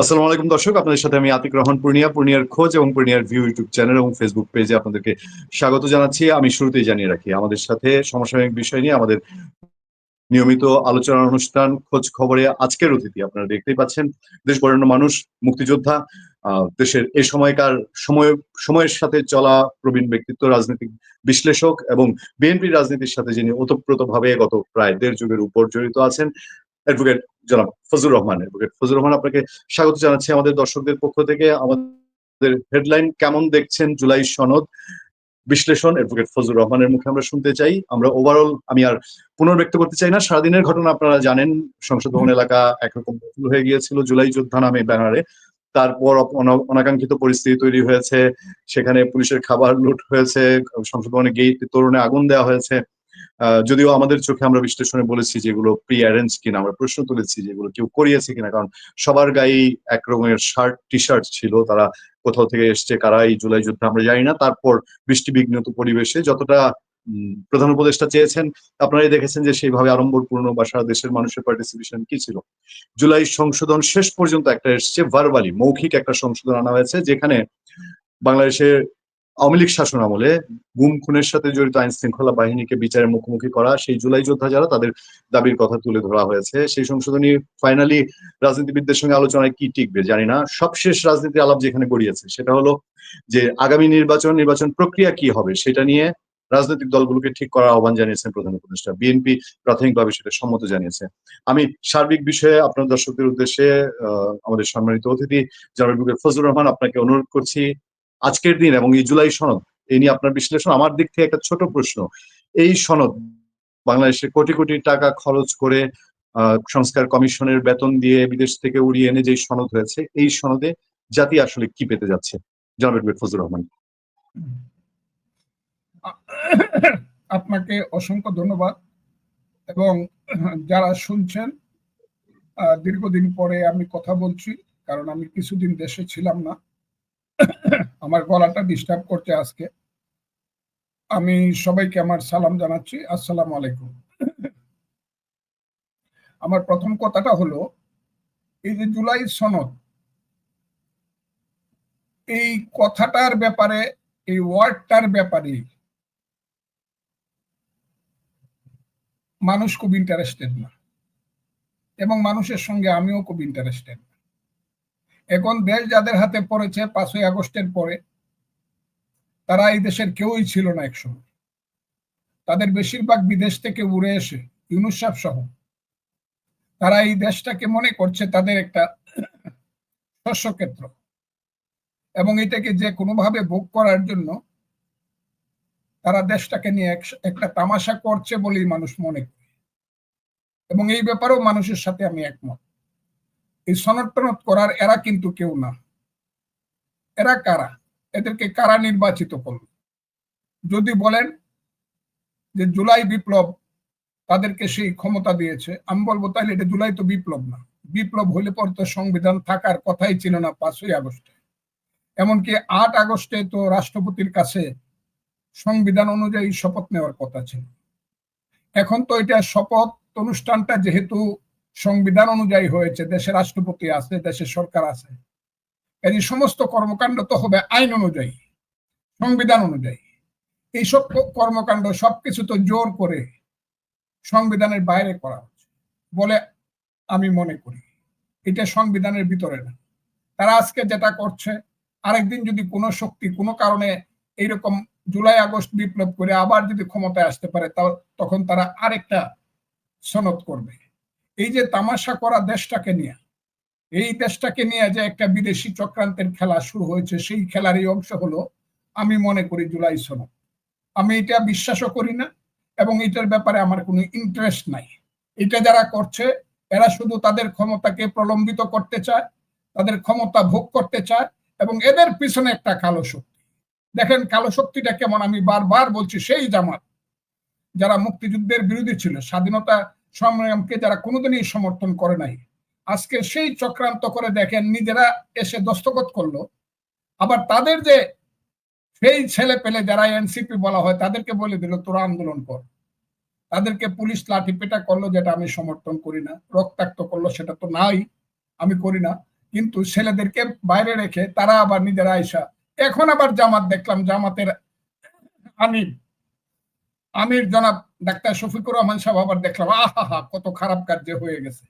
আসসালামু আলাইকুম দর্শক, আপনাদের সাথে আমি আতিক রহমান পূর্ণিয়া, পূর্ণিয়ার খোঁজ এবং পূর্ণিয়ার ভিউ ইউটিউব চ্যানেল এবং ফেসবুক পেজে আপনাদেরকে স্বাগত জানাচ্ছি। আমি শুরুতেই জানিয়ে রাখি, আমাদের সাথে সমসাময়িক বিষয় নিয়ে আমাদের নিয়মিত আলোচনা অনুষ্ঠান, খোঁজ খবরে আজকের অতিথি আপনারা দেখতেই পাচ্ছেন। দেশ বরেণ্য মানুষ, মুক্তিযোদ্ধা দেশের এ সময়কার সময়, সময়ের সাথে চলা প্রবীণ ব্যক্তিত্ব, রাজনৈতিক বিশ্লেষক এবং বিএনপি রাজনীতির সাথে যিনি ওতপ্রোতভাবে গত প্রায় দেড় যুগের উপর জড়িত আছেন অ্যাডভোকেট জনাব ফজুর রহমান অ্যাডভোকেট ফজুর রহমান আপনাকে স্বাগত জানাচ্ছি আমাদের দর্শকদের পক্ষ থেকে। আমাদের হেডলাইন কেমন দেখছেন জুলাই সনদ বিশ্লেষণ? অ্যাডভোকেট ফজুর রহমানের মুখে আমরা শুনতে চাই। আমরা ওভারঅল আমি আর পুনর্ব্যক্ত করতে চাই না। সারাদিনের ঘটনা আপনারা জানেন, সংসদ ভবন এলাকা একরকম হয়ে গিয়েছিল জুলাই যোদ্ধা নামে ব্যানারে। তারপর অনাকাঙ্ক্ষিত পরিস্থিতি তৈরি হয়েছে। সেখানে পুলিশের খাবার লুট হয়েছে, সংসদ ভবনে গেট তরুণে আগুন দেওয়া হয়েছে। যদিও আমাদের চোখে আমরা বিশ্লেষণে বলেছি যেগুলো প্রি অ্যারেঞ্জ কিনা, আমরা প্রশ্ন তুলেছি যেগুলো কেউ করিয়েছে কিনা, কারণ সবার গায়ে এক রকমের শার্ট টি শার্ট ছিল, তারা কোথাও থেকে এসছে, কারা এই জুলাই যুদ্ধে আমরা জানি না। তারপর বৃষ্টি বিঘ্নিত পরিবেশে যতটা প্রধান উপদেষ্টা চেয়েছেন, আপনারাই দেখেছেন যে সেইভাবে আড়ম্বরপূর্ণ বা সারা দেশের মানুষের পার্টিসিপেশন কি ছিল। জুলাই সংশোধন শেষ পর্যন্ত একটা এসছে ভার্বালি মৌখিক একটা সংশোধন আনা হয়েছে, যেখানে বাংলাদেশের আওয়ামী লীগ শাসন আমলে গুম, খুনের সাথে জড়িত আইন শৃঙ্খলা বাহিনীকে বিচারের মুখোমুখি করা, সেই জুলাই যোদ্ধা যারা তাদের দাবির কথা তুলে ধরা হয়েছে। সেই সংশোধনী ফাইনালি রাজনীতিবিদদের সঙ্গে আলোচনায় কি টিকবে জানি না। সবশেষ রাজনীতি আলাপ যেখানে গড়িয়েছে, সেটা হলো যে আগামী নির্বাচন নির্বাচন প্রক্রিয়া কি হবে সেটা নিয়ে রাজনৈতিক দলগুলোকে ঠিক করার আহ্বান জানিয়েছেন প্রধান উপদেষ্টা। বিএনপি প্রাথমিকভাবে সেটা সম্মত জানিয়েছে। আমি সার্বিক বিষয়ে আপনার দর্শকদের উদ্দেশ্যে আমাদের সম্মানিত অতিথি জনাব ফজলুর রহমান, আপনাকে অনুরোধ করছি আজকের দিন এবং এই জুলাই সনদ, এই নিয়ে আপনার বিশ্লেষণ। আমার দিক থেকে একটা ছোট প্রশ্ন। এই সনদ বাংলাদেশে কোটি কোটি টাকা খরচ করে সংস্কার কমিশনের বেতন দিয়ে বিদেশ থেকে উড়িয়ে এনে যে সনদ হয়েছে, এই সনদে জাতি আসলে কি পেতে যাচ্ছে? জনাব এডভোকেট রহমান। আপনাকে অসংখ্য ধন্যবাদ এবং যারা শুনছেন দীর্ঘদিন পরে আমি কথা বলছি, কারণ আমি কিছুদিন দেশে ছিলাম না। আমার গলাটা ডিস্টার্ব করছে আজকে। আমি সবাইকে আমার সালাম জানাচ্ছি। আসসালামু আলাইকুম। আমার প্রথম কথাটা হলো, এই যে জুলাই সনদ, এই কথাটার ব্যাপারে, এই ওয়ার্ডটার ব্যাপারে মানুষ খুব ইন্টারেস্টেড না। এবং মানুষের সঙ্গে আমিও খুব ইন্টারেস্টেড এখন দেশ যাদের হাতে পড়েছে পাঁচই আগস্টের পরে, তারা এই দেশের কেউই ছিল না একসময়। তাদের বেশিরভাগ বিদেশ থেকে উড়ে এসে ইউনুস সাহেব সহ তারা এই দেশটাকে মনে করছে তাদের একটা শস্যক্ষেত্র। এবং এটাকে যে কোনোভাবে ভোগ করার জন্য তারা দেশটাকে নিয়ে এক- একটা তামাশা করছে বলেই মানুষ মনে করে। এবং এই ব্যাপারেও মানুষের সাথে আমি একমত। এই সনদ করার এরা কিন্তু কেউ না। এরা কারা? এদেরকে কারা নির্বাচিত করল? যদি বলেন যে জুলাই বিপ্লব তাদেরকে সেই ক্ষমতা দিয়েছে, আমি বলব তাহলে এটা জুলাই তো বিপ্লব না। বিপ্লব হলে পর তো সংবিধান থাকার কথাই ছিল না পাঁচই আগস্টে। এমনকি আট আগস্টে তো রাষ্ট্রপতির কাছে সংবিধান অনুযায়ী শপথ নেওয়ার কথা ছিল। এখন তো এটা শপথ অনুষ্ঠানটা যেহেতু সংবিধান অনুযায়ী হয়েছে, দেশের রাষ্ট্রপতি আছে, দেশের সরকার আছে। এই সমস্ত কর্মকাণ্ড তো হবে আইন অনুযায়ী, সংবিধান অনুযায়ী। এইসব কর্মকাণ্ড সবকিছু তো জোর করে সংবিধানের বাইরে করা হচ্ছে বলে আমি মনে করি। এটা সংবিধানের ভিতরে না। তারা আজকে যেটা করছে, আরেকদিন যদি কোনো শক্তি কোনো কারণে এইরকম জুলাই আগস্ট বিপ্লব করে আবার যদি ক্ষমতায় আসতে পারে তখন তারা আরেকটা সনদ করবে। এই যে তামাশা করা দেশটাকে নিয়ে, এই দেশটাকে নিয়ে যে একটা বিদেশি চক্রান্তের খেলা শুরু হয়েছে, সেই খেলার এই অংশ হলো, আমি মনে করি জুলাই সনদ। আমি এটা বিশ্বাসও করি না, এবং এটার ব্যাপারে আমার কোনো ইন্টারেস্ট নাই। এটা যারা করছে, এরা শুধু তাদের ক্ষমতাকে প্রলম্বিত করতে চায়, তাদের ক্ষমতা ভোগ করতে চায়, এবং এদের পিছনে একটা কালো শক্তি। দেখেন কালো শক্তিটা কেমন, আমি বারবার বলছি, সেই জামাত, যারা মুক্তিযুদ্ধের বিরোধী ছিল, স্বাধীনতা সংগ্রামকে যারা কোনোদিনই সমর্থন করে নাই। আজকে সেই চক্রান্ত করে দেখেন, নিজেরা এসে দস্তখত করল। আবার তাদের যে সেই ছেলে পেলে যারা এনসিপি বলা হয়, তাদেরকে বলে দিল, তোরা আন্দোলন কর। তাদেরকে পুলিশ লাঠি পেটা করল, যেটা আমি সমর্থন করি না। রক্তাক্ত করল, সেটা তো নাই, আমি করি না। কিন্তু ছেলেদেরকে বাইরে রেখে তারা আবার নিজেরা আইসা। এখন আবার জামাত দেখলাম, জামাতের আমির। আমির জনাব ডাক্তার শফিকুর রহমান সাহেব আবার দেখলাম আহা কত খারাপ কার্য হয়ে গেছে।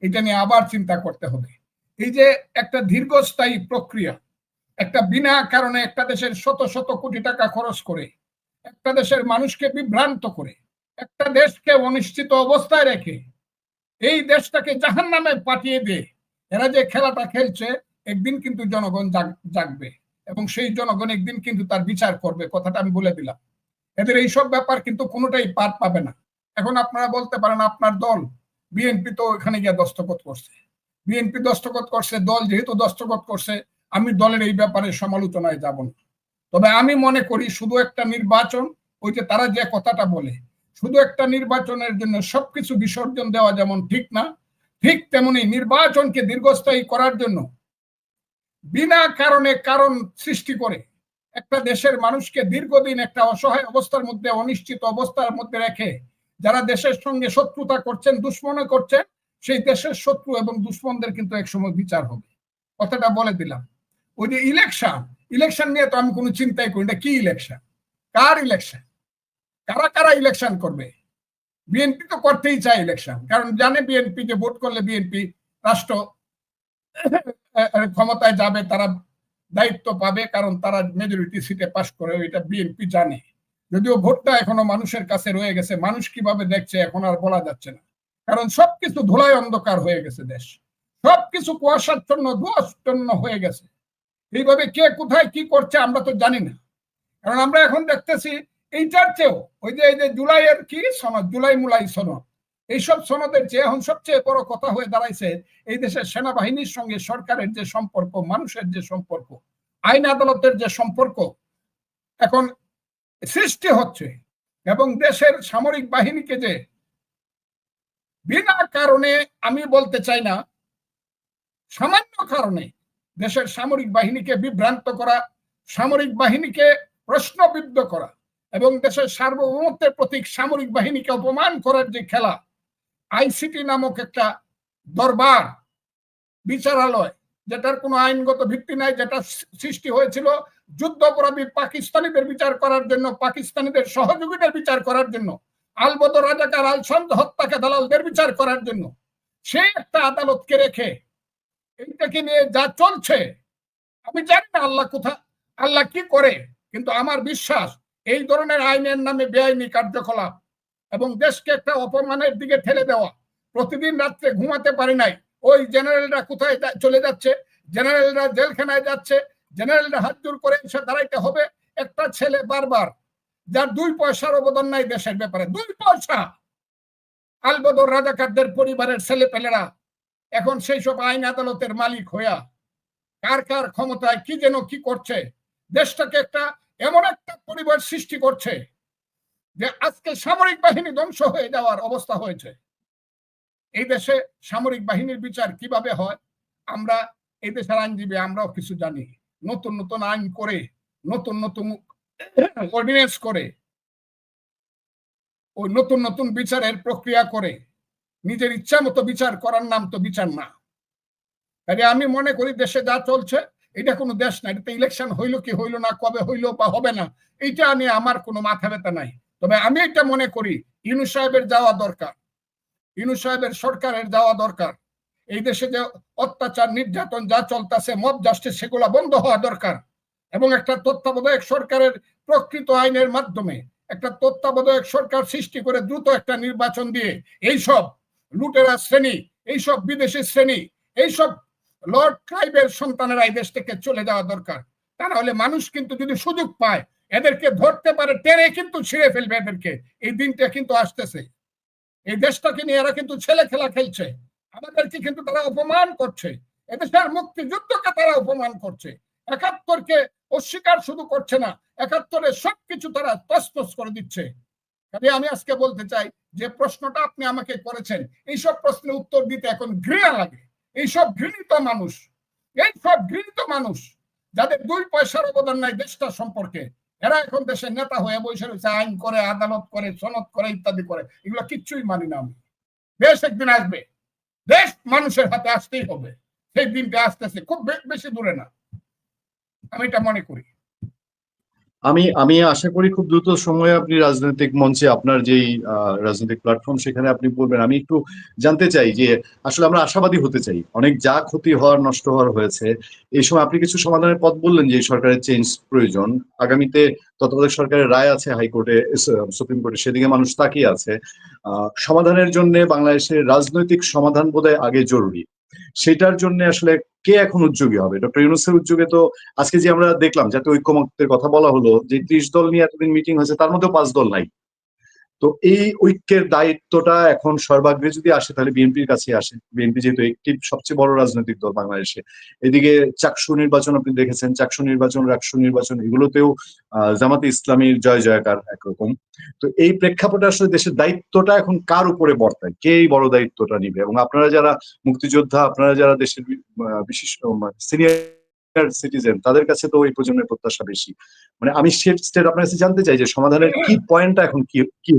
এটা নিয়ে আবার চিন্তা করতে হবে। এই যে একটা দীর্ঘস্থায়ী প্রক্রিয়া, একটা বিনা কারণে একটা দেশের শত শত কোটি টাকা খরচ করে, একটা দেশের মানুষকে বিভ্রান্ত করে, একটা দেশকে অনিশ্চিত অবস্থায় রেখে, এই দেশটাকে জাহান নামে পাঠিয়ে দিয়ে, এরা যে খেলাটা খেলছে, একদিন কিন্তু জনগণ জাগ- জাগবে। এবং সেই জনগণ একদিন কিন্তু তার বিচার করবে, কথাটা আমি বলে দিলাম। এদের এইসব ব্যাপার কিন্তু কোনোটাই পার পাবে না। এখন আপনারা বলতে পারেন আপনার দল বিএনপি তো এখানে গিয়ে দস্তখত করছে। বিএনপি দস্তখত করছে, দল যেহেতু দস্তখত করছে, আমি দলের এই ব্যাপারে সমালোচনায় যাব না। তবে আমি মনে করি শুধু একটা নির্বাচন, ওই যে তারা যে কথাটা বলে, শুধু একটা নির্বাচনের জন্য সবকিছু বিসর্জন দেওয়া যেমন ঠিক না, ঠিক তেমনি নির্বাচনকে দীর্ঘস্থায়ী করার জন্য বিনা কারণে কারণ সৃষ্টি করে একটা দেশের মানুষকে দীর্ঘদিন একটা অসহায় অবস্থার মধ্যে, অনিশ্চিত অবস্থার মধ্যে রেখে যারা দেশের সঙ্গে শত্রুতা করছেন, দুশ্মনে করছেন, সেই দেশের শত্রু এবং দুশ্মনদের কিন্তু একসময় বিচার হবে। কথাটা বলে দিলাম। ওই যে ইলেকশন ইলেকশন নিয়ে তো আমি কোনো চিন্তাই করি না। কি ইলেকশন কার ইলেকশন কারা কারা ইলেকশন করবে? বিএনপি তো করতেই চায় ইলেকশন কারণ জানে বিএনপি যে ভোট করলে বিএনপি রাষ্ট্র ক্ষমতায় যাবে, তারা দায়িত্ব পাবে, কারণ তারা মেজরিটি সিটে পাশ করে এটা বিএনপি জানে। যদিও ভোটটা এখনও মানুষের কাছে রয়ে গেছে, মানুষ কীভাবে দেখছে এখন আর বলা যাচ্ছে না। কারণ সবকিছু ধুলায় অন্ধকার হয়ে গেছে দেশ। সবকিছু কুয়াশাচ্ছন্ন ধোয়াচ্ছন্ন হয়ে গেছে। এইভাবে কে কোথায় কি করছে আমরা তো জানি না। কারণ আমরা এখন দেখতেছি, এইটার চেয়েও, ওই যে, এই যে জুলাইয়ের কি সনদ? জুলাই মুলাই সনদ। এইসব সনদের চেয়ে এখন সবচেয়ে বড় কথা হয়ে দাঁড়াইছে, এই দেশের সেনাবাহিনীর সঙ্গে সরকারের যে সম্পর্ক, মানুষের যে সম্পর্ক, আইন আদালতের যে সম্পর্ক, এখন সৃষ্টি হচ্ছে এবং দেশের সামরিক বাহিনীকে যে বিনা কারণে, আমি বলতে চাই না, সামান্য কারণে দেশের সামরিক বাহিনীকে বিভ্রান্ত করা, সামরিক বাহিনীকে প্রশ্নবিদ্ধ করা এবং দেশের সার্বভৌমত্বের প্রতীক সামরিক বাহিনীকে অপমান করার যে খেলা আইসিটি নামক একটা দরবার, বিচারালয়, যেটার কোনো আইনগত ভিত্তি নাই, যেটা সৃষ্টি হয়েছিল যুদ্ধ অপরাধী পাকিস্তানিদের বিচার করার জন্য, পাকিস্তানিদের সহযোগীদের বিচার করার জন্য, আলবদর রাজাকার আল সন্দ হত্যাকে দালালদের বিচার করার জন্য। সে একটা আদালতকে রেখে এইটাকে নিয়ে যা চলছে, আমি জানি না আল্লাহ কোথা, আল্লাহ কি করে, কিন্তু আমার বিশ্বাস এই ধরনের আইনের নামে বেআইনি কার্যকলাপ এবং দেশকে একটা অপমানের দিকে ঠেলে দেওয়া। প্রতিদিন রাত্রে ঘুমাতে পারি নাই। ওই জেনারেলরা কোথায় চলে যাচ্ছে? জেনারেলরা জেলখানায় যাচ্ছে। জেনারেলরা হাত জোর করে এসে দাঁড়াইতে হবে। একটা ছেলে বারবার, যার দুই পয়সার অবদান নাই দেশের ব্যাপারে। দুই পয়সা! আলবদর রাজাকারদের পরিবারের ছেলে পেলেরা এখন সেই সব আইন আদালতের মালিক হইয়া, কার কার ক্ষমতায় কি যেন কি করছে? দেশটাকে একটা এমন একটা পরিবার সৃষ্টি করছে যে আজকে সামরিক বাহিনী ধ্বংস হয়ে যাওয়ার অবস্থা হয়েছে। এই দেশে সামরিক বাহিনীর বিচার কীভাবে হয়, আমরা এই দেশের আইনজীবী আমরাও কিছু জানি। নতুন নতুন আইন করে, নতুন নতুন অর্ডিনেন্স করে ওই নতুন নতুন বিচারের প্রক্রিয়া করে, নিজের ইচ্ছা মতো বিচার করার নাম তো বিচার না। কাজে আমি মনে করি দেশে যা চলছে, এটা কোনো দেশ না এটা ইলেকশন হইল কি হইল না, কবে হইল বা হবে না, এইটা নিয়ে আমার কোনো মাথা ব্যথা নাই। তবে আমি এটা মনে করি, ইনু সাহেবের যাওয়া দরকার। ইনু সাহেবের সরকারের যাওয়া দরকার। এই দেশে যে অত্যাচার, নির্যাতন যা চলতেছে, মব জাস্টিস, সেগুলা বন্ধ হওয়া দরকার। এবং একটা তত্ত্বাবধায়ক সরকারের প্রকৃত আইনের মাধ্যমে একটা তত্ত্বাবধায়ক সরকার সৃষ্টি করে দ্রুত একটা নির্বাচন দিয়ে এইসব লুটেরা শ্রেণি এইসব বিদেশি শ্রেণি এইসব লর্ড ট্রাইবের সন্তানেরা এই দেশ থেকে চলে যাওয়া দরকার। তা নাহলে মানুষ কিন্তু যদি সুযোগ পায় এদেরকে ধরতে পারে, টেনে কিন্তু ছিঁড়ে ফেলবে এদেরকে। এই দিনটা কিন্তু আসতেছে। এই দেশটাকে নিয়ে এরা কিন্তু ছেলে খেলা খেলছে। আমাদেরকে কিন্তু তারা অপমান করছে। এদেশের মুক্তিযুদ্ধকে তারা অপমান করছে। একাত্তরকে অস্বীকার শুধু করছে না, একাত্তরের সবকিছু তারা তসতস করে দিচ্ছে। কাজে আমি আজকে বলতে চাই, যে প্রশ্নটা আপনি আমাকে করেছেন, এইসব প্রশ্নের উত্তর দিতে এখন ঘৃণা লাগে। এইসব ঘৃণিত মানুষ, এইসব ঘৃণিত মানুষ, যাদের দুই পয়সার অবদান নাই দেশটা সম্পর্কে এরা এখন দেশের নেতা হয়ে বসে রয়েছে, আইন করে, আদালত করে, সনদ করে, ইত্যাদি করে। এগুলো কিচ্ছুই মানি না আমি। দেশ একদিন আসবে। দেশ মানুষের হাতে আসতেই হবে। সেই দিনটা আসতেছে। খুব বেশি দূরে না। আমি এটা মনে করি। আমি আমি আশা করি খুব দ্রুত সময়ে আপনি রাজনৈতিক মঞ্চে আপনার যেই রাজনৈতিক প্ল্যাটফর্ম সেখানে আপনি বলবেন। আমি একটু জানতে চাই যে আসলে আমরা আশাবাদী হতে চাই। অনেক যা ক্ষতি হওয়ার, নষ্ট হওয়ার হয়েছে, এই সময় আপনি কিছু সমাধানের পথ বললেন যে সরকারের চেঞ্জ প্রয়োজন। আগামীতে তত্ত্বাবধায়ক সরকারের রায় আছে হাইকোর্টে সুপ্রিম কোর্টে, সেদিকে মানুষ তাকিয়ে আছে। সমাধানের জন্য বাংলাদেশের রাজনৈতিক সমাধান বোধহয় আগে জরুরি। সেটার জন্য আসলে কে এখন উদ্যোগী হবে? ডক্টর ইউনুসের উদ্যোগে তো আজকে যে আমরা দেখলাম যাতে ঐক্যমত্যের কথা বলা হলো, যে ত্রিশ দল নিয়ে এতদিন মিটিং হয়েছে, তার মধ্যে পাঁচ দল নাই। তো এই ঐক্যের দায়িত্বটা এখন সর্বাগ্রে যদি আসে তাহলে বিএনপির কাছে আসে। বিএনপি যেহেতু একটি সবচেয়ে বড় রাজনৈতিক দল বাংলাদেশে। এদিকে চাকসু নির্বাচন আপনি দেখেছেন চাকসু নির্বাচন রাকসু নির্বাচন এগুলোতেও জামাতে ইসলামীর জয় জয়কার একরকম। তো এই প্রেক্ষাপটে আসলে দেশের দায়িত্বটা এখন কার উপরে বর্তায়? কে এই বড় দায়িত্বটা নিবে? এবং আপনারা যারা মুক্তিযোদ্ধা আপনারা যারা দেশের বি- আহ, সিনিয়র সিটিজেন তাদের কাছে তো ওই প্রজন্মের প্রত্যাশা বেশি। মানে আমি স্টেট আপনার কাছে জানতে চাই যে সমাধানের কি পয়েন্টটা এখন কি কি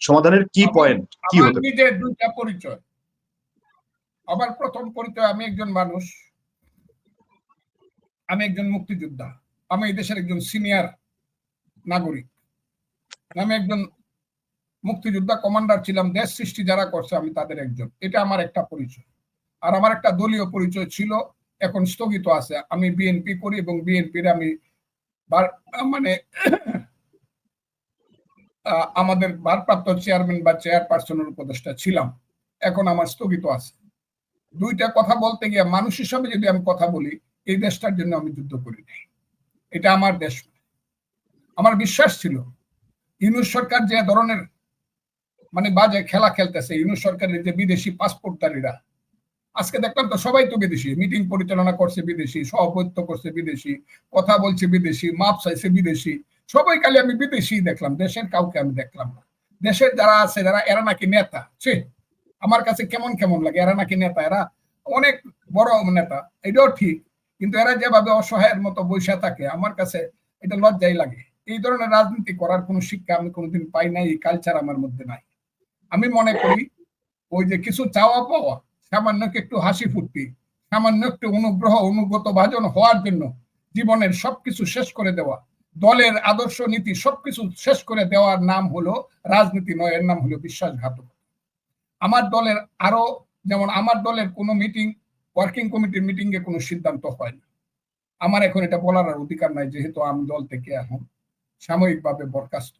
সমাধানের কি পয়েন্ট কি হতে দুইটা পরিচয়। আমার প্রথম পরিচয় আমি একজন মানুষ। আমি একজন মুক্তিযোদ্ধা। আমি এই দেশের একজন সিনিয়র নাগরিক। আমি একজন মুক্তিযোদ্ধা কমান্ডার ছিলাম দেশ সৃষ্টি যারা করছে আমি তাদের একজন। এটা আমার একটা পরিচয়। আর আমার একটা দলীয় পরিচয় ছিল এখন স্থগিত আছে। আমি বিএনপি করি এবং বিএনপির আমি মানে আমাদের ভারপ্রাপ্ত চেয়ারম্যান বা চেয়ারপারসনের উপদেষ্টা ছিলাম। এখন আমার স্থগিত আছে। দুইটা কথা বলতে গিয়ে মানুষ হিসাবে যদি আমি কথা বলি, এই দেশটার জন্য আমি যুদ্ধ করি নাই। এটা আমার দেশ আমার বিশ্বাস ছিল, ইউনুস সরকার যে ধরনের মানে বাজে খেলা খেলতেছে, ইউনুস সরকারের যে বিদেশি পাসপোর্টধারীরা আজকে দেখলাম তো সবাই তো বিদেশি। মিটিং পরিচালনা করছে বিদেশি, সভাপতিত্ব করছে বিদেশি, কথা বলছে বিদেশি, মাপ চাইছে বিদেশি। সবাই খালি আমি বিদেশি দেখলাম, দেশের কাউকে আমি দেখলাম না। দেশের যারা আছে, যারা, এরা নাকি নেতা। ছে, আমার কাছে কেমন কেমন লাগে? এরা নাকি নেতা? এরা অনেক বড় নেতা, এটাও ঠিক। কিন্তু এরা যেভাবে অসহায়ের মতো বৈশা থাকে, আমার কাছে এটা লজ্জাই লাগে। এই ধরনের রাজনীতি করার কোনো শিক্ষা আমি কোনোদিন পাই নাই, এই কালচার আমার মধ্যে নাই। আমি মনে করি, ওই যে কিছু চাওয়া পাওয়া সামান্য একটু হাসি ফুর্তি, সামান্য একটু অনুগ্রহ, অনুগত ভাজন হওয়ার জন্য জীবনের সবকিছু শেষ করে দেওয়া, দলের আদর্শ নীতি সবকিছু শেষ করে দেওয়ার নাম হলো রাজনীতি নয়, এর নাম হলো বিশ্বাসঘাতক। আমার দলের আরও যেমন আমার দলের কোনো মিটিং ওয়ার্কিং কমিটির মিটিং এ কোনো সিদ্ধান্ত হয় না। আমার এখন এটা বলার আর অধিকার নাই, যেহেতু আমি দল থেকে এখন সাময়িকভাবে বরখাস্ত।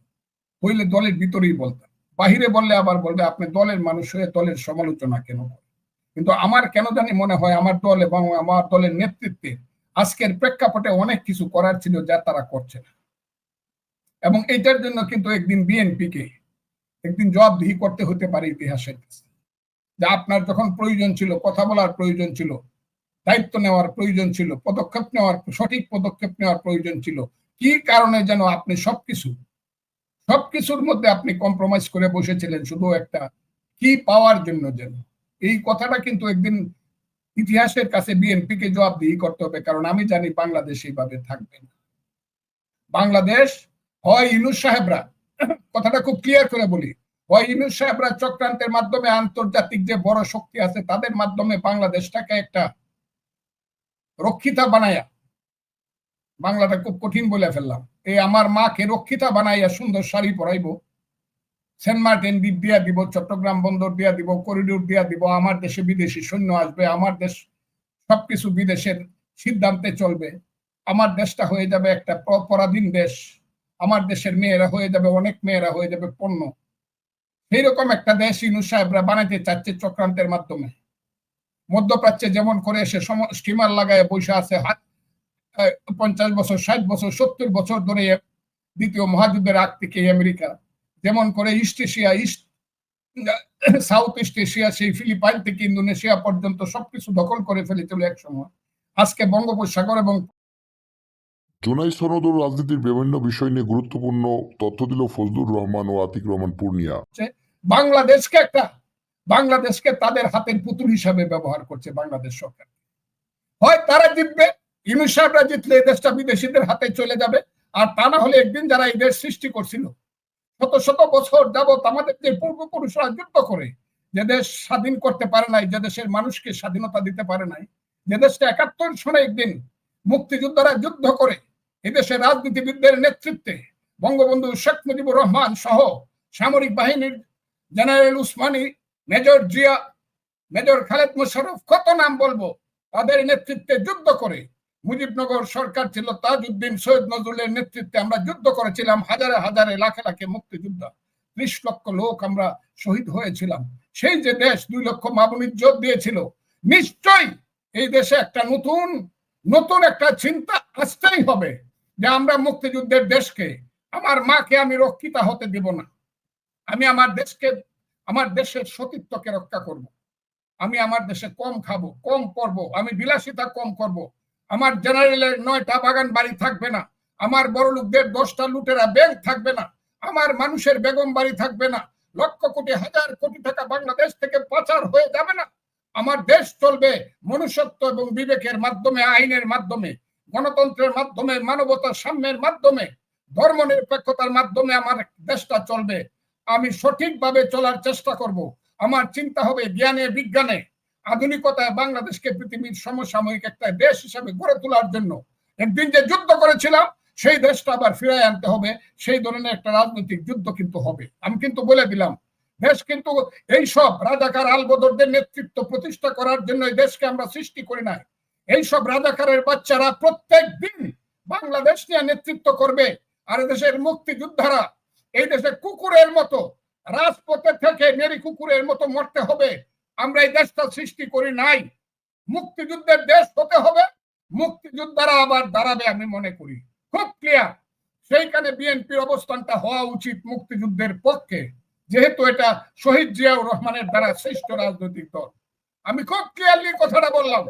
হইলে দলের ভিতরেই বলতাম, বাহিরে বললে আবার বলবে, আপনি দলের মানুষ হয়ে দলের সমালোচনা কেন করেন? কিন্তু আমার কেন জানি মনে হয় আমার দল এবং আমার দলের নেতৃত্বে আজকের প্রেক্ষাপটে অনেক কিছু করার ছিল যা তারা করছে না। এবং এটার জন্য কিন্তু একদিন বিএনপিকে একদিন জবাবদিহি করতে হতে পারে ইতিহাসের যে আপনার যখন প্রয়োজন ছিল, কথা বলার প্রয়োজন ছিল, দায়িত্ব নেওয়ার প্রয়োজন ছিল, পদক্ষেপ নেওয়ার, সঠিক পদক্ষেপ নেওয়ার প্রয়োজন ছিল, কি কারণে যেন আপনি সবকিছু, সবকিছুর মধ্যে আপনি কম্প্রোমাইজ করে বসেছিলেন শুধু একটা, কি পাওয়ার জন্য যেন? এই কথাটা কিন্তু একদিন ইতিহাসের কাছে বিএনপি কে জবাবদিহি করতে হবে, কারণ আমি জানি বাংলাদেশ এইভাবে থাকবে না। বাংলাদেশ, হয় ইনুস সাহেবরা, কথাটা খুব ক্লিয়ার করে বলি, হয় ইনুস সাহেবরা চক্রান্তের মাধ্যমে আন্তর্জাতিক যে বড় শক্তি আছে, তাদের মাধ্যমে বাংলাদেশটাকে একটা রক্ষিতা বানায়া, বাংলাটা খুব কঠিন বলে ফেললাম। এই আমার মাকে রক্ষিতা বানাইয়া সুন্দর শাড়ি পরাইবো সেন্ট মার্টিন দ্বীপ দিয়া দিব, চট্টগ্রাম বন্দর দিয়া দিব, করিডোর দিয়া দিব, আমার দেশে বিদেশি সৈন্য আসবে, আমার দেশ সবকিছু বিদেশের সিদ্ধান্তে চলবে। আমার দেশটা হয়ে যাবে একটা পরাধীন দেশ, আমার দেশের মেয়েরা হয়ে যাবে, অনেক মেয়েরা হয়ে যাবে পণ্য। সেইরকম একটা দেশ ইনু সাহেবরা বানাইতে চাচ্ছে চক্রান্তের মাধ্যমে। মধ্যপ্রাচ্যে যেমন করে সে স্টিমার লাগায় বসে আছে, হাত পঞ্চাশ বছর, ষাট বছর, সত্তর বছর ধরে দ্বিতীয় মহাযুদ্ধের আগ থেকে আমেরিকা। যেমন করে east Asia east south east Asia সেই ফিলিপাইন থেকে ইন্দোনেশিয়া পর্যন্ত সবকিছু দখল করে ফেলেছিল এক সময়। আজকে বঙ্গোপসাগর এবং জুনাই সনদ রাজনীতির বিভিন্ন বিষয় নিয়ে গুরুত্বপূর্ণ তথ্য দিল ফজলুর রহমান ও আতিক রহমান পূর্ণিয়া। বাংলাদেশকে একটা বাংলাদেশকে তাদের হাতের পুতুল হিসাবে ব্যবহার করছে বাংলাদেশ সরকার। হয় তারা জিতবে ইউনুস সাহেবরা জিতলে এই দেশটা বিদেশিদের হাতে চলে যাবে আর তা না হলে একদিন যারা এই দেশ সৃষ্টি করছিল শত শত বছর যাবৎ আমাদের যে পূর্বপুরুষরা যুদ্ধ করে, যে দেশ স্বাধীন করতে পারে নাই, যে দেশের মানুষকে স্বাধীনতা দিতে পারে নাই, যে দেশটা একাত্তর সনে একদিন মুক্তিযোদ্ধারা যুদ্ধ করে এদেশের রাজনীতিবিদদের নেতৃত্বে বঙ্গবন্ধু শেখ মুজিবুর রহমান সহ সামরিক বাহিনীর general Osmani, major Zia, major Khaled Musharraf কত নাম বলব, তাদের নেতৃত্বে যুদ্ধ করে মুজিবনগর সরকার ছিল তাজউদ্দিন সৈয়দ নজরুলের নেতৃত্বে আমরা যুদ্ধ করেছিলাম, হাজারে হাজারে লাখে লাখে মুক্তিযোদ্ধা ত্রিশ লক্ষ লোক আমরা শহীদ হয়েছিলাম সেই যে দেশ দুই লক্ষ মামুনির যোগ দিয়েছিল, নিশ্চয়ই এই দেশে একটা নতুন নতুন একটা চিন্তা আসতেই হবে যে আমরা মুক্তিযুদ্ধের দেশকে, আমার মাকে আমি রক্ষিতা হতে দিব না আমি আমার দেশকে, আমার দেশের সতীত্বকে রক্ষা করব। আমি আমার দেশে কম খাব, কম করব আমি বিলাসিতা কম করব। আমার জেনারেলের নয়টা বাগান বাড়ি থাকবে না। আমার বড় লোকদের দশটা লুটেরা ব্যাংক থাকবে না। আমার মানুষের বেগম বাড়ি থাকবে না। লক্ষ কোটি, হাজার কোটি টাকা বাংলাদেশ থেকে পাচার হয়ে যাবে না। আমার দেশ চলবে মনুষ্যত্ব এবং বিবেকের মাধ্যমে, আইনের মাধ্যমে, গণতন্ত্রের মাধ্যমে, মানবতার সাম্যের মাধ্যমে ধর্ম নিরপেক্ষতার মাধ্যমে আমার দেশটা চলবে। আমি সঠিকভাবে চলার চেষ্টা করব। আমার চিন্তা হবে জ্ঞানে, বিজ্ঞানে। আধুনিকতায় বাংলাদেশকে পৃথিবীর সমসাময়িক একটা দেশ হিসাবে গড়ে তোলার জন্য একদিন যে যুদ্ধ করেছিলাম, সেই দেশটা আবার ফিরে আনতে হবে, সেই ধরনের একটা রাজনৈতিক যুদ্ধ কিন্তু হবে। আমি কিন্তু বলে দিলাম, দেশ কিন্তু এইসব রাজাকার আলবদরদের নেতৃত্ব প্রতিষ্ঠা করার জন্য এই দেশকে আমরা সৃষ্টি করি নাই। এইসব রাজাকারের বাচ্চারা প্রত্যেক দিন বাংলাদেশ নিয়ে নেতৃত্ব করবে, আর দেশের মুক্তিযোদ্ধারা এই দেশে কুকুরের মতো, রাজপথে থেকে মেরি কুকুরের মতো মরতে হবে আমরা এই দেশটা সৃষ্টি করি নাই। মুক্তিযুদ্ধের দেশ হতে হবে। মুক্তিযোদ্ধারা আবার দাঁড়াবে আমি মনে করি। খুব ক্লিয়ার সেইখানে বিএনপির অবস্থানটা হওয়া উচিত মুক্তিযুদ্ধের পক্ষে। যেহেতু এটা শহীদ জিয়াউর রহমানের দ্বারা শ্রেষ্ঠ রাজনৈতিক দল। আমি খুব ক্লিয়ারলি কথাটা বললাম।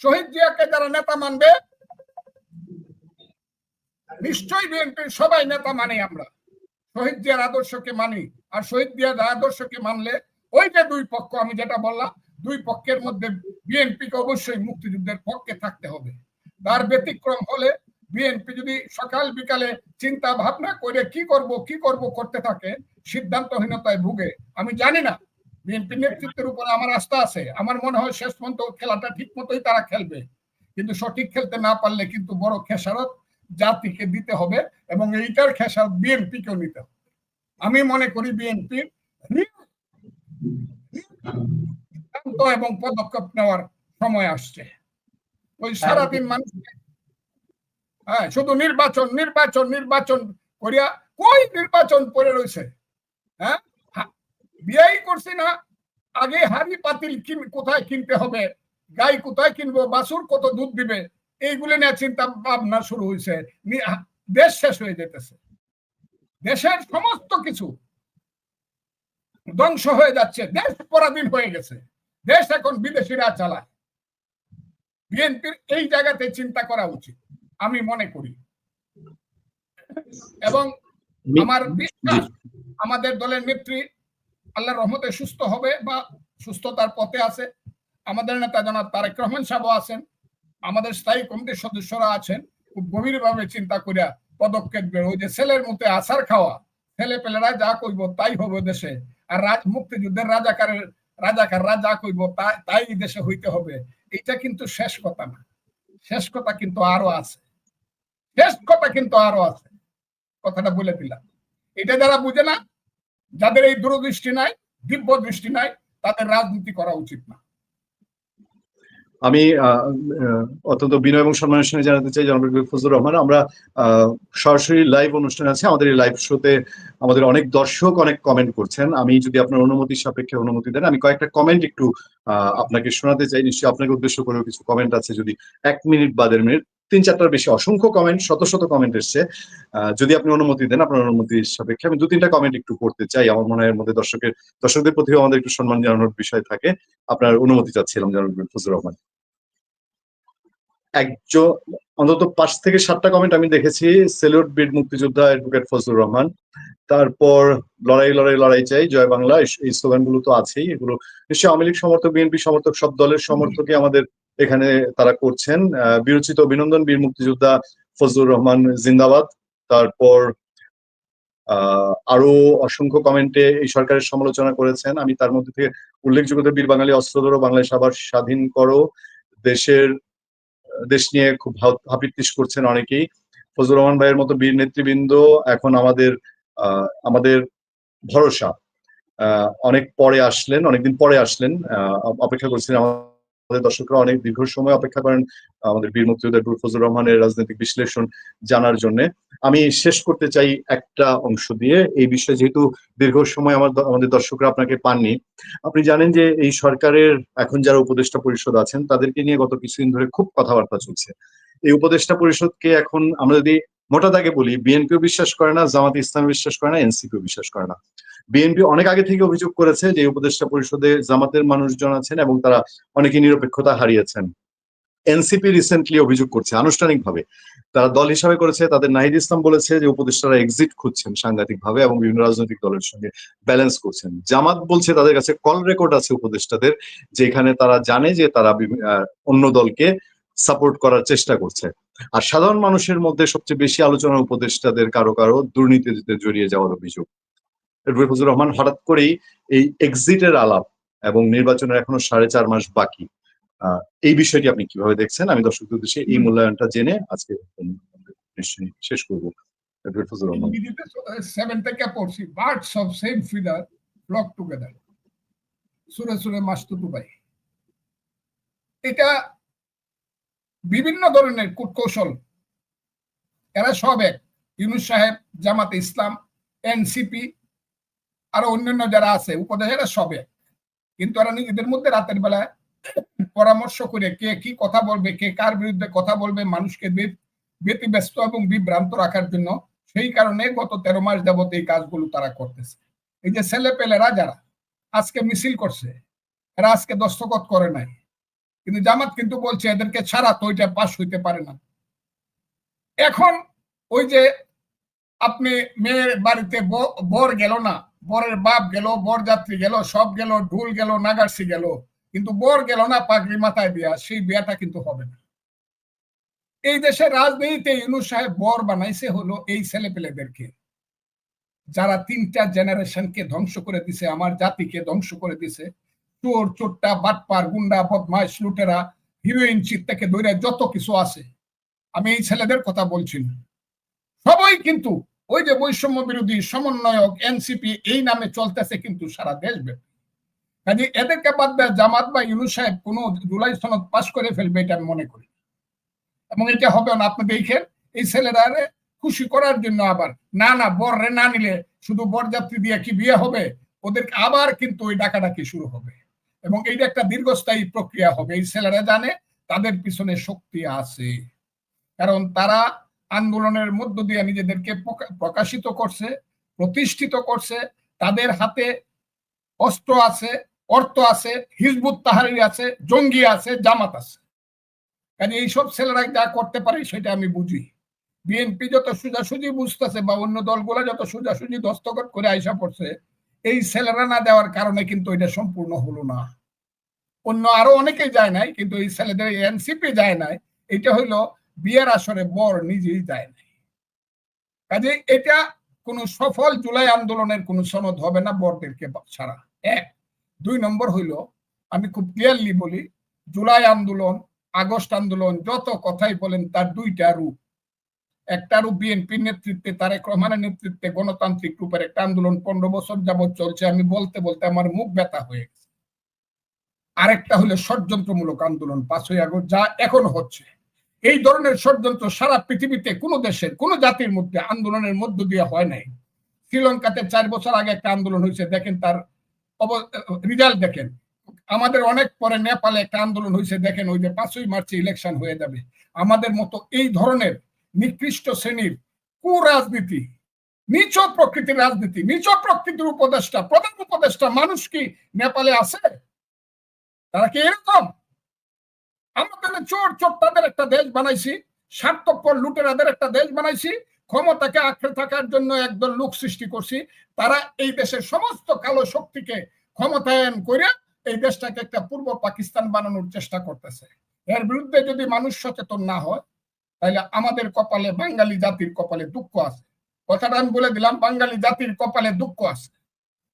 শহীদ জিয়াকে যারা নেতা মানবে, নিশ্চয়ই বিএনপির সবাই নেতা মানি আমরা। শহীদ জিয়ার আদর্শকে মানি। আর শহীদ জিয়ার আদর্শকে মানলে ওই যে দুই পক্ষ, আমি যেটা বললাম, দুই পক্ষের মধ্যে বিএনপিকে অবশ্যই মুক্তিযুদ্ধের পক্ষে থাকতে হবে। তার ব্যতিক্রম হলে বিএনপি যদি সকাল বিকালে চিন্তা ভাবনা করে কি করব কি করব, করতে থাকে, সিদ্ধান্তহীনতায় ভুগে, আমি জানি না। বিএনপি নেতৃত্বের উপর আমার আস্থা আছে। আমার মনে হয় শেষ পর্যন্ত খেলাটা ঠিক মতোই তারা খেলবে। কিন্তু সঠিক খেলতে না পারলে কিন্তু বড় খেসারত জাতিকে দিতে হবে এবং এইটার খেসারত বিএনপি কেও নিতে হবে। আমি মনে করি বিএনপির সিদ্ধান্ত এবং পদক্ষেপ নেওয়ার সময় আসছে। ওই সারাদিন মানুষ হ্যাঁ শুধু নির্বাচন নির্বাচন নির্বাচন করিয়া কই নির্বাচন পড়ে রয়েছে হ্যাঁ বিয়াই করছি না আগে হাড়ি পাতিল কিন কোথায় কিনতে হবে গাই কোথায় কিনবো বাছুর কত দুধ দিবে এইগুলো নিয়ে চিন্তা ভাবনা শুরু হয়েছে দেশ শেষ হয়ে যেতেছে। দেশের সমস্ত কিছু ধ্বংস হয়ে যাচ্ছে। দেশ পরাধীন হয়ে গেছে। দেশ এখন বিদেশিরা চালায়। বিএনপির এই জায়গাতে চিন্তা করা উচিত আমি মনে করি। এবং আমার বিশ্বাস আমাদের দলের নেত্রী আল্লাহর রহমতে সুস্থ হবে বা সুস্থতার পথে আছে। আমাদের নেতা জনাব তারেক রহমান সাহেব আছেন। আমাদের স্থায়ী কমিটির সদস্যরা আছেন। খুব গভীরভাবে চিন্তা করিয়া পদক্ষেপ বের ওই যে ছেলের মধ্যে আসার খাওয়া ছেলে পেলেরা যা কইব তাই হবে দেশে। আর মুক্তিযুদ্ধের রাজাকারের রাজাকাররা যা কইব তাই দেশে হইতে হবে। এটা কিন্তু শেষ কথা না। শেষ কথা কিন্তু আরও আছে। শেষ কথা কিন্তু আরও আছে। কথাটা বলে দিলাম। এটা যারা বুঝে না, যাদের এই দূরদৃষ্টি নাই দিব্য দৃষ্টি নাই, তাদের রাজনীতি করা উচিত না। আমি অত্যন্ত বিনয় এবং সম্মানের সঙ্গে জানাতে চাই জনপ্রিয় ফজলুর রহমান। আমরা সরাসরি লাইভ অনুষ্ঠান আছে। আমাদের এই লাইভ শোতে আমাদের অনেক দর্শক, অনেক কমেন্ট করছেন। আমি যদি আপনার অনুমতি সাপেক্ষে অনুমতি দেন, আমি কয়েকটা কমেন্ট একটু আপনাকে শোনাতে চাই। নিশ্চয়ই আপনাকে উদ্দেশ্য করেও কিছু কমেন্ট আছে যদি এক মিনিট বা দেড় মিনিট। তিন চারটার বেশি অসংখ্য কমেন্ট শত শত কমেন্ট এসছে। যদি আপনি অনুমতি দেন, আপনার অনুমতির সাপেক্ষে আমি দু তিনটা কমেন্ট একটু পড়তে চাই। আমার মনে হয় মধ্যে দর্শকের, দর্শকদের প্রতিও আমাদের একটু সম্মান জানানোর বিষয় থাকে। আপনার অনুমতি চাচ্ছিলাম, জানাব ফজুর রহমান। একজন অন্তত পাঁচ থেকে সাতটা কমেন্ট আমি দেখেছি। সেলুট বীর মুক্তিযোদ্ধা অ্যাডভোকেট ফজলুর রহমান। তারপর লড়াই লড়াই লড়াই চাই, জয় বাংলা। এই স্লোগানগুলো তো আছেই। এগুলো নিশ্চয়ই আওয়ামী লীগ সমর্থক, বিএনপি সমর্থক, সব দলের সমর্থকে আমাদের এখানে তারা করছেন। বিরচিত অভিনন্দন বীর মুক্তিযোদ্ধা ফজলুর রহমান জিন্দাবাদ। তারপর আরও অসংখ্য কমেন্টে এই সরকারের সমালোচনা করেছেন। আমি তার মধ্যে থেকে উল্লেখযোগ্য বীর বাঙালি অস্ত্র ধরো, বাংলাদেশ আবার স্বাধীন করো। দেশের, দেশ নিয়ে খুব হাপিত্তিশ করছেন অনেকেই। ফজলুর রহমান ভাইয়ের মতো বীর নেতৃবৃন্দ এখন আমাদের আমাদের ভরসা। অনেক পরে আসলেন, অনেকদিন পরে আসলেন। অপেক্ষা করছিলেন আমাদের দর্শকরা অনেক দীর্ঘ সময় অপেক্ষা করেন, আমাদের বীর মুক্তিযোদ্ধা ফজলুর রহমানের রাজনৈতিক বিশ্লেষণ জানার জন্য। আমি শেষ করতে চাই একটা অংশ দিয়ে, এই বিষয়ে যেহেতু দীর্ঘ সময় আমার আমাদের দর্শকরা আপনাকে পাননি। আপনি জানেন যে এই সরকারের এখন যারা উপদেষ্টা পরিষদ আছেন, তাদেরকে নিয়ে গত কিছুদিন ধরে খুব কথাবার্তা চলছে। এই উপদেষ্টা পরিষদকে এখন আমরা যদি মোটা দাগে বলি, বিএনপিও বিশ্বাস করে না, জামাত ইসলাম বিশ্বাস করে না, এনসিপিও বিশ্বাস করে না। বিএনপি অনেক আগে থেকে অভিযোগ করেছে যে উপদেষ্টা পরিষদে জামাতের মানুষজন আছেন এবং তারা অনেকে নিরপেক্ষতা হারিয়েছেন। এনসিপি রিসেন্টলি অভিযোগ করছে, আনুষ্ঠানিকভাবে। তারা দল হিসাবে করেছে, তাদের নাহিদ ইসলাম বলেছে যে উপদেষ্টারা এক্সিট খুঁজছেন সাংঘাতিক ভাবে এবং বিভিন্ন রাজনৈতিক দলের সঙ্গে ব্যালেন্স করছেন। জামাত বলছে তাদের কাছে কল রেকর্ড আছে উপদেষ্টাদের, যেখানে তারা জানে যে তারা অন্য দলকে সাপোর্ট করার চেষ্টা করছে। আর সাধারণ মানুষের মধ্যে সবচেয়ে বেশি আলোচনা উপদেষ্টাদের কারও কারও দুর্নীতিতে জড়িয়ে যাওয়ার অভিযোগ। ফজলুর রহমান হঠাৎ করেই এই এক্সিটের আলাপ এবং নির্বাচনের এখনও সাড়ে চার মাস বাকি এই বিষয়টি আপনি কীভাবে দেখছেন? আমি দর্শকদের উদ্দেশ্যে এই মূল্যায়নটা জেনে আজকে নিশ্চয়ই শেষ করব। থেকে এটা বিভিন্ন ধরনের কূটকৌশল। এরা সব এক। ইউনুস সাহেব, জামাতে ইসলাম, এনসিপি, আরও অন্যান্য যারা আছে উপদেশ এরা সব এক। কিন্তু এরা নিজেদের মধ্যে রাতের বেলায় পরামর্শ করে কে কি কথা বলবে, কে কার বিরুদ্ধে কথা বলবে, মানুষকে ব্যত- ব্যতিব্যস্ত এবং বিভ্রান্ত রাখার জন্য সেই কারণে গত তেরো মাস যাবত এই কাজগুলো তারা করতেছে। এই যে ছেলে পেলেরা যারা, আজকে মিছিল করছে, এরা আজকে দস্তখত করে নাই। কিন্তু জামাত কিন্তু বলছে এদেরকে ছাড়া তো ওইটা পাশ হইতে পারে না। এখন ওই যে আপনি মেয়ের বাড়িতে বর গেল না, বরের বাপ গেল বর যাত্রী গেল, সব গেল, ঢুল গেল, নাগারসি গেল, কিন্তু বর গেল না পাগড়ি মাথায় বিয়া সেই বিয়াটা কিন্তু হবে না। এই দেশের রাজনীতিতে ইউনুস সাহেব বর বানাইছে হলো এই ছেলেপেলেদেরকে। যারা তিনটা জেনারেশনকে ধ্বংস করে দিছে, আমার জাতিকে ধ্বংস করে দিছে চোর, চোরটা, বাটপার, গুন্ডা, বদমাইশ, লুটেরা হিরোইন চিত থেকে দৈরা যত কিছু আছে। আমি এই ছেলেদের কথা বলছি না। সবাই কিন্তু ওই যে বৈষম্য বিরোধী সমন্বয়ক এনসিপি এই নামে চলতেছে কিন্তু সারা দেশব্যাপী। কাজে এদেরকে বাদ দেয় জামাত বা ইউনুস সাহেব কোনো জুলাই সনদ পাশ করে ফেলবে এটা আমি মনে করি এবং এটা হবে না আপনি দেখেন এই ছেলেরা খুশি করার জন্য আবার না না, বর রে না নিলে শুধু বরযাত্রী দিয়ে কি বিয়ে হবে? ওদেরকে আবার কিন্তু ওই ডাকাডাকি শুরু হবে। এবং এইটা একটা দীর্ঘস্থায়ী প্রক্রিয়া হবে। এই ছেলেরা জানে, তাদের পিছনে শক্তি আছে। কারণ তারা আন্দোলনের মধ্য দিয়ে নিজেদেরকে প্রকাশিত করছে, প্রতিষ্ঠিত করছে। তাদের হাতে অস্ত্র আছে, অর্থ আছে, হিজবুত তাহারি আছে, জঙ্গি আছে, জামাত আছে। কাজে এইসব ছেলেরা যা করতে পারে সেটা আমি বুঝি। বিএনপি যত সোজাসুজি বুঝতেছে বা অন্য দলগুলো যত সোজাসুজি দস্তখত করে আইসা পড়ছে, এই ছেলেরা না দেওয়ার কারণে কিন্তু এটা সম্পূর্ণ হলো না। অন্য আরও অনেকেই যায় নাই, কিন্তু এই ছেলেদের এনসিপি যায় নাই, এটা হইল বিয়ের আসরে বর নিজেই যায় নাই। কাজে এটা কোনো সফল জুলাই আন্দোলনের কোনো সনদ হবে না বরদেরকে ছাড়া। এক। দুই নম্বর হইল, আমি খুব ক্লিয়ারলি বলি, জুলাই আন্দোলন, আগস্ট আন্দোলন, যত কথাই বলেন তার দুইটা রূপ। একটা রূপ বিএনপির নেতৃত্বে, তারেক রহমানের নেতৃত্বে গণতান্ত্রিক রূপের একটা আন্দোলন, পনেরো বছর যাবৎ চলছে, আমি বলতে বলতে আমার মুখ ব্যথা হয়ে গেছে। আরেকটা হলো ষড়যন্ত্রমূলক আন্দোলন পাঁচই আগস্ট, যা এখনও হচ্ছে। এই ধরনের ষড়যন্ত্র সারা পৃথিবীতে কোনো দেশের, কোনো জাতির মধ্যে আন্দোলনের মধ্য দিয়ে হয় নাই। শ্রীলঙ্কাতে চার বছর আগে একটা আন্দোলন হয়েছে, দেখেন তার রেজাল্ট দেখেন। আমাদের অনেক পরে নেপালে একটা আন্দোলন হয়েছে, দেখেন ওই যে পাঁচই মার্চে ইলেকশন হয়ে যাবে। আমাদের মতো এই ধরনের নিকৃষ্ট শ্রেণির কুরাজনীতি, নিচ প্রকৃতির রাজনীতি, নিচ প্রকৃতির উপদেষ্টা, প্রধান উপদেষ্টা মানুষ কি নেপালে আছে? তারা কি এরকম? আমাদের চোর চোর তাদের একটা দেশ বানাইছি, স্বার্থপর লুটেরাদের একটা দেশ বানাইছি, ক্ষমতাকে আঁকড়ে থাকার জন্য একদল লোক সৃষ্টি করছি, তারা এই দেশের সমস্ত কালো শক্তিকে ক্ষমতায়ন করে এই দেশটাকে একটা পূর্ব পাকিস্তান বানানোর চেষ্টা করতেছে। এর বিরুদ্ধে যদি মানুষ সচেতন না হয়, তাহলে আমাদের কপালে বাঙালি জাতির কপালে দুঃখ আছে। কথাটা আমি বলে দিলাম, বাঙালি জাতির কপালে দুঃখ আছে।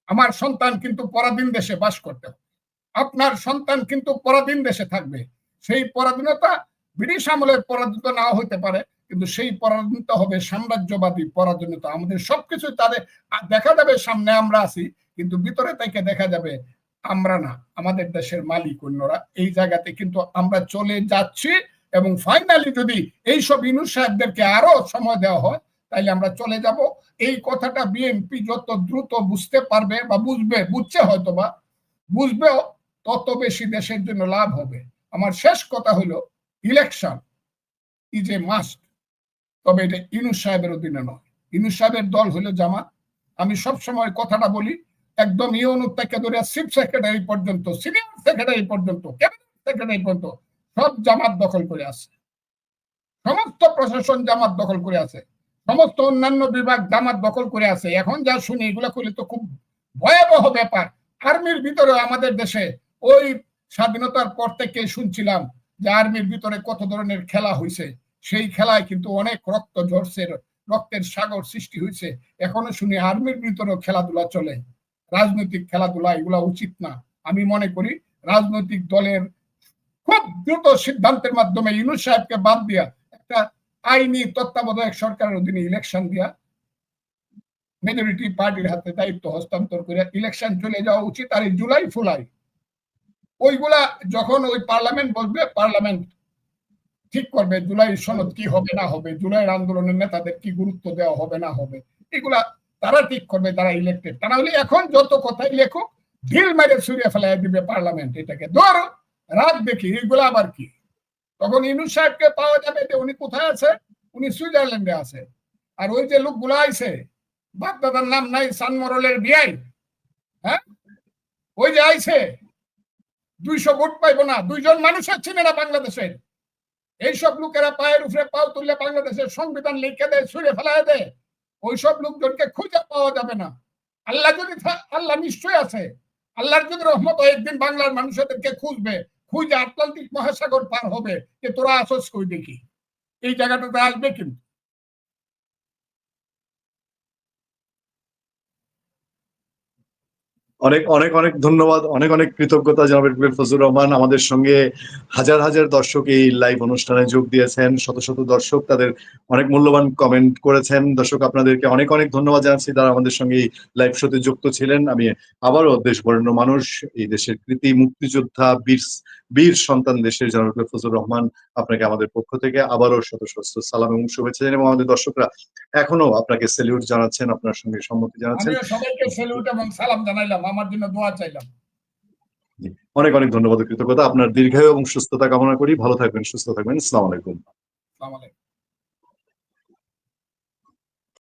আমার সন্তান কিন্তু পরাধীন দেশে বাস করতে হবে আপনার সন্তান কিন্তু পরাধীন দেশে থাকবে। সেই পরাধীনতা ব্রিটিশ আমলের পরাধীনতা নাও হইতে পারে, কিন্তু সেই পরাধীনতা হবে সাম্রাজ্যবাদী পরাধীনতা। আমাদের সবকিছু তাদের দেখা যাবে সামনে আমরা আছি, কিন্তু ভিতরে থেকে দেখা যাবে আমরা না, আমাদের দেশের মালিক অন্যরা। এই জায়গাতে কিন্তু আমরা চলে যাচ্ছি এবং ফাইনালি যদি এইসব ইনু সাহেবদেরকে আরও সময় দেওয়া হয়, তাইলে আমরা চলে যাব। এই কথাটা বিএনপি যত দ্রুত বুঝতে পারবে বা বুঝবে, বুঝছে হয়তো বা বুঝবেও তত বেশি দেশের জন্য লাভ হবে। আমার শেষ কথা হলো ইলেকশন ইজ এ মাস্ট তবে এটা ইনু সাহেবের অধীনে নয়। ইনু সাহেবের দল হলো জামাত। আমি সব সময় কথাটা বলি, একদম ইউনু থেকে ধরে চিফ সেক্রেটারি পর্যন্ত, সিনিয়র সেক্রেটারি পর্যন্ত, ক্যাবিনেট সেক্রেটারি পর্যন্ত সব জামাত দখল করে আছে। সমস্ত প্রশাসন জামাত দখল করে আছে। সমস্ত অন্যান্য বিভাগ জামাত দখল করে আছে। এখন যা শুনি, এগুলো করলে তো খুব ভয়াবহ ব্যাপার। আর্মির ভিতরে আমাদের দেশে ওই স্বাধীনতার পর থেকে শুনছিলাম যে আর্মির ভিতরে কত ধরনের খেলা হয়েছে সেই খেলায় কিন্তু অনেক রক্ত ঝরছে, রক্তের সাগর সৃষ্টি হয়েছে এখনও শুনি আর্মির ভিতরেও খেলাধুলা চলে। রাজনৈতিক খেলাধুলা এগুলা উচিত না। আমি মনে করি রাজনৈতিক দলের খুব দ্রুত সিদ্ধান্তের মাধ্যমে ইউনুস সাহেবকে বাদ দিয়া একটা আইনি তত্ত্বাবধায়ক সরকারের অধীনে ইলেকশন দিয়া মেজরিটি পার্টির হাতে দায়িত্ব হস্তান্তর করে ইলেকশন চলে যাওয়া উচিত। আর এই জুলাই ফুলাই ওইগুলা যখন ওই পার্লামেন্ট বসবে, পার্লামেন্ট ঠিক করবে জুলাই সনদ কি হবে, না হবে জুলাই আন্দোলনের নেতাদের কি গুরুত্ব দেওয়া হবে, না হবে, এগুলা তারা ঠিক করবে, তারা ইলেক্টেড তারা হলে এখন যত কথাই লেখো ঢিল মেরে ছুড়ে ফেলাই দিবে পার্লামেন্ট এটাকে। ধর, রাত দেখি, এগুলো আবার কি? তখন ইনু সাহেবকে পাওয়া যাবে যে উনি কোথায় আছে? উনি সুইজারল্যান্ডে আছে। আর ওই যে লোকগুলো আইছে, বাপদাদার নাম নাই সানমরলের বিয়াই হ্যাঁ? ওই যে আইছে দুইশো ভোট পাইবো না। দুইজন মানুষের চিনে না বাংলাদেশের। এইসব লোকেরা পায়ের উপরে পাও তুললে বাংলাদেশের সংবিধান লিখে দেয়, ছুঁড়ে ফেলায় দেয়। ওইসব লোকজনকে খুঁজে পাওয়া যাবে না। আল্লাহ যদি আল্লাহ নিশ্চয় আছে। আল্লাহর যদি রহমত একদিন বাংলার মানুষদেরকে খুঁজবে। খুঁজে আটলান্টিক মহাসাগর পার হবে যে তোরা আসস কই দেখি। এই জায়গাটাতে আসবে কিন্তু। অনেক অনেক অনেক ধন্যবাদ, অনেক অনেক কৃতজ্ঞতা জনাব এডভোকেট ফজলুর রহমান। আমাদের সঙ্গে হাজার হাজার দর্শক এই লাইভ অনুষ্ঠানে যোগ দিয়েছেন, শত শত দর্শক তাদের অনেক মূল্যবান কমেন্ট করেছেন। দর্শক, আপনাদেরকে অনেক অনেক ধন্যবাদ জানাচ্ছি তারা আমাদের সঙ্গে এই লাইভ শোতে যুক্ত ছিলেন। আমি আবারও দেশ বরেণ্য মানুষ, এই দেশের কৃতি, মুক্তিযোদ্ধা, বীর বীর সন্তান দেশের জনাব ফজলুর রহমান আপনাকে আমাদের পক্ষ থেকে আবারও শত শত সালাম এবং শুভেচ্ছা এবং আমাদের দর্শকরা এখনও আপনাকে সেলিউট জানাচ্ছেন, আপনার সঙ্গে সম্মতি জানাচ্ছেন। সবাইকে সেলুট এবং সালাম জানাইলাম। আমার জন্য দোয়া চাইলাম। অনেক অনেক ধন্যবাদ কৃতজ্ঞতা। আপনার দীর্ঘায়ু এবং সুস্থতা কামনা করি। ভালো থাকবেন সুস্থ থাকবেন। আসসালামু আলাইকুম। আসসালামু আলাইকুম।